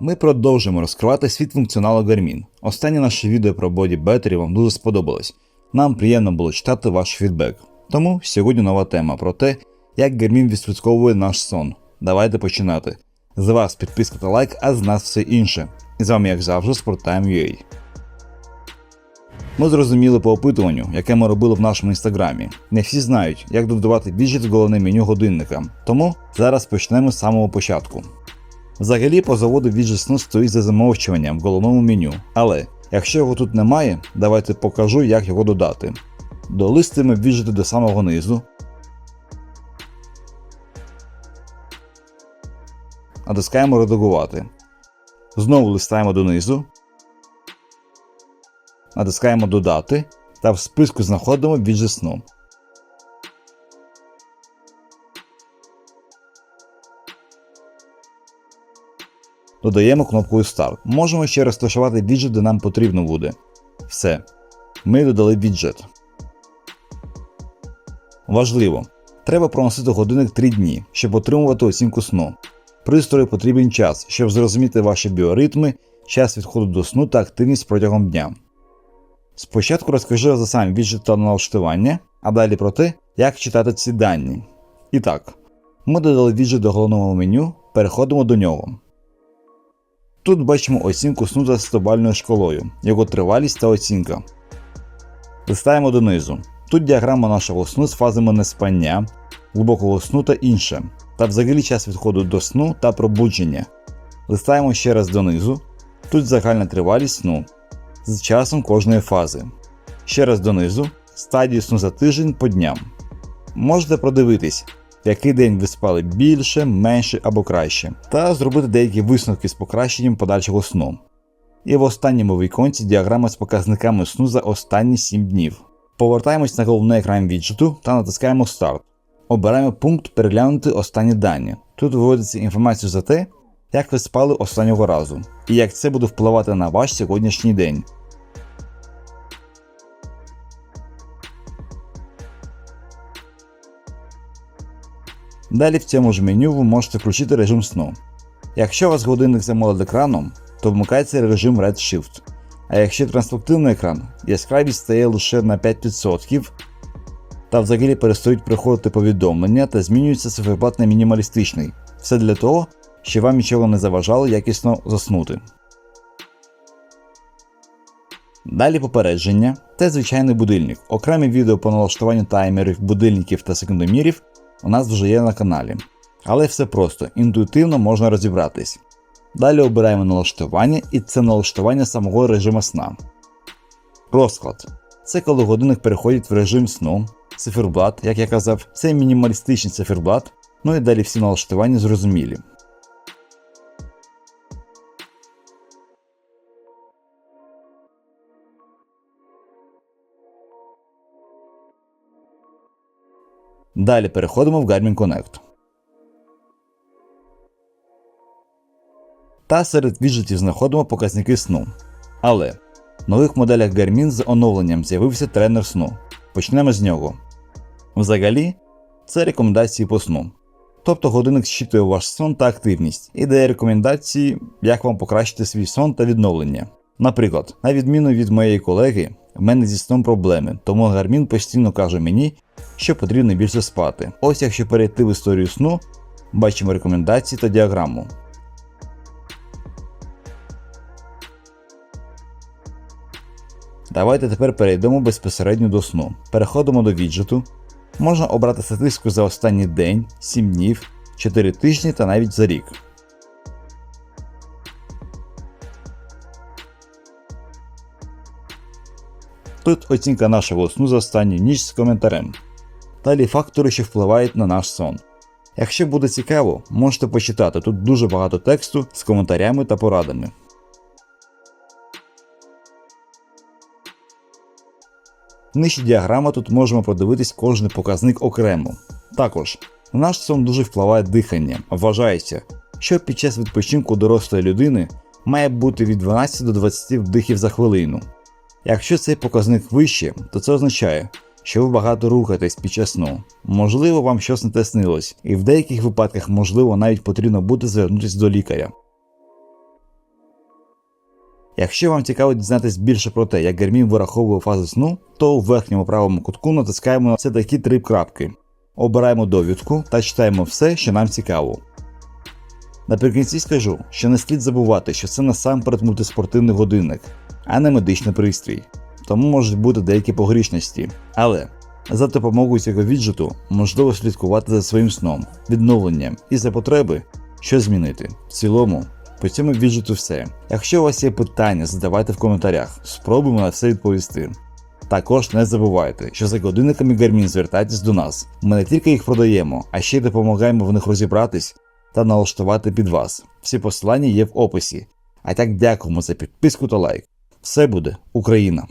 Ми продовжуємо розкривати світ функціоналу Garmin. Останнє наше відео про Battery вам дуже сподобалось. Нам приємно було читати ваш фідбек. Тому сьогодні нова тема про те, як Garmin відслідковує наш сон. Давайте починати. З вас підписка та лайк, а з нас все інше. І з вами, як завжди, SportTime.ua. Ми зрозуміли по опитуванню, яке ми робили в нашому інстаграмі. Не всі знають, як додавати віджит в головне меню годинника. Тому зараз почнемо з самого початку. Взагалі по заводу віджит сну стоїть за замовчуванням в головному меню. Але якщо його тут немає, давайте покажу, як його додати. Долистимо віджити до самого низу. Натискаємо редагувати. Знову листаємо донизу. Натискаємо Додати та в списку знаходимо віджит сну. Додаємо кнопкою Старт. Можемо ще розташувати віджит, де нам потрібно буде. Все. Ми додали віджит. Важливо. Треба проносити годинник 3 дні, щоб отримувати оцінку сну. Пристрою потрібен час, щоб зрозуміти ваші біоритми, час відходу до сну та активність протягом дня. Спочатку розкажу за сам віджит та налаштування, а далі про те, як читати ці дані. І так, ми додали віджит до головного меню, переходимо до нього. Тут бачимо оцінку сну за стобальною шкалою, його тривалість та оцінка. Листаємо донизу. Тут діаграма нашого сну з фазами неспання, глибокого сну та інше, та взагалі час відходу до сну та пробудження. Листаємо ще раз донизу. Тут загальна тривалість сну з часом кожної фази. Ще раз донизу, стадію сну за тиждень по дням. Можете продивитись, який день ви спали більше, менше або краще, та зробити деякі висновки з покращенням подальшого сну. І в останньому віконці діаграма з показниками сну за останні 7 днів. Повертаємось на головний екран віджиту та натискаємо Старт. Обираємо пункт Переглянути останні дані. Тут виводиться інформація за те, як ви спали останнього разу, і як це буде впливати на ваш сьогоднішній день. Далі в цьому ж меню ви можете включити режим сну. Якщо у вас годинник замолод екраном, то вмикається режим Red Shift. А якщо транспортивний екран, яскравість стає лише на 5%, та взагалі перестають приходити повідомлення та змінюється циферблат на мінімалістичний. Все для того, щоб вам нічого не заважало якісно заснути. Далі попередження це звичайний будильник. Окремі відео по налаштуванню таймерів, будильників та секундомірів у нас вже є на каналі. Але все просто, інтуїтивно можна розібратись. Далі обираємо налаштування і це налаштування самого режиму сна. Розклад. Це коли годинник переходить в режим сну, циферблат, як я казав, це мінімалістичний циферблат, ну і далі всі налаштування зрозумілі. Далі переходимо в Garmin Connect. Та серед віджитів знаходимо показники сну. Але в нових моделях Garmin з оновленням з'явився тренер сну. Почнемо з нього. Взагалі, це рекомендації по сну. Тобто годинник щитує ваш сон та активність і дає рекомендації, як вам покращити свій сон та відновлення. Наприклад, на відміну від моєї колеги, в мене зі сном проблеми, тому Garmin постійно каже мені, що потрібно більше спати. Ось якщо перейти в історію сну, бачимо рекомендації та діаграму. Давайте тепер перейдемо безпосередньо до сну. Переходимо до віджиту. Можна обрати статистику за останній день, 7 днів, 4 тижні та навіть за рік. Тут оцінка нашого сну за останню ніч з коментарем. Далі фактори, що впливають на наш сон. Якщо буде цікаво, можете почитати тут дуже багато тексту з коментарями та порадами. Нижче діаграма тут можемо подивитись кожний показник окремо. Також на наш сон дуже впливає дихання. Вважається, що під час відпочинку дорослої людини має бути від 12 до 20 вдихів за хвилину. Якщо цей показник вище, то це означає, що ви багато рухаєтесь під час сну. Можливо, вам щось не те снилось, і в деяких випадках можливо навіть потрібно буде звернутися до лікаря. Якщо вам цікаво дізнатись більше про те, як Garmin вираховує фази сну, то у верхньому правому кутку натискаємо на це такі три крапки. Обираємо довідку та читаємо все, що нам цікаво. Наприкінці скажу, що не слід забувати, що це насамперед мультиспортивний годинник, а не медичний пристрій, тому можуть бути деякі погрішності. Але за допомогою цього віджиту можливо слідкувати за своїм сном, відновленням і за потреби, що змінити. В цілому, по цьому віджиту все. Якщо у вас є питання, задавайте в коментарях, спробуємо на все відповісти. Також не забувайте, що за годинниками Garmin звертайтесь до нас. Ми не тільки їх продаємо, а ще й допомагаємо в них розібратись та налаштувати під вас. Всі посилання є в описі. А так дякуємо за підписку та лайк. Все буде Україна!